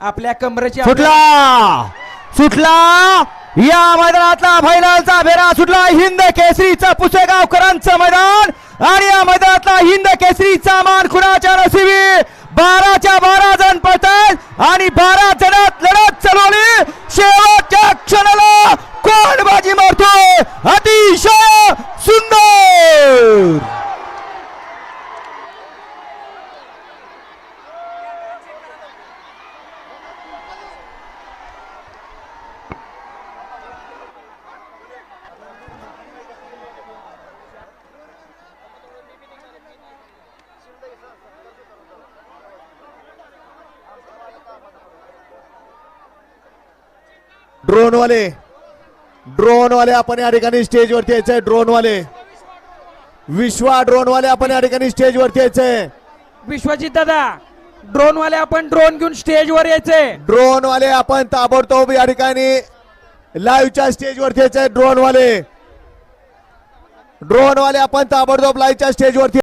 आपल्या कमरेची सुटला! सुटला! या मैदानातला फायनलचा फेरा सुटला. हिंद केसरीचा पुसेगावकरांचं मैदान. आणि या मैदानातला हिंद केसरीचा मान खुणाच्या नसिबी बाराच्या बारा जण पळतात. ड्रोन वाले ड्रोन वाले आपण या ठिकाणी स्टेज वरती यायचंय ड्रोन वाले विश्वा ड्रोन वाले आपण या ठिकाणी स्टेज वरती यायचंय. विश्वजित दादा ड्रोन वाले आपण ड्रोन घेऊन स्टेज वर यायचे ड्रोन वाले आपण ताबडतोब या ठिकाणी लाईव्हच्या स्टेज वरती यायचंय ड्रोन वाले ड्रोन वाले आपण ताबडतोब लाईव्हच्या स्टेज वरती